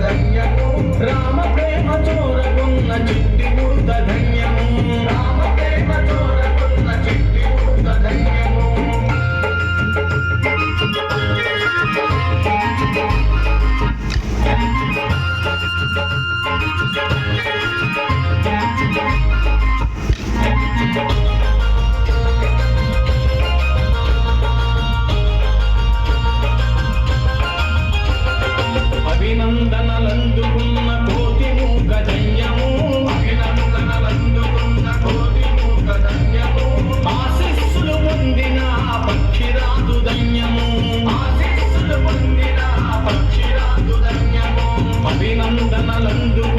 ధన్యము రామ ప్రేమ చూరకున్న చిట్టి ఉడత ధన్యము రామ ప్రేమ చూరకున్న చిట్టి ఉడత ధన్యము London.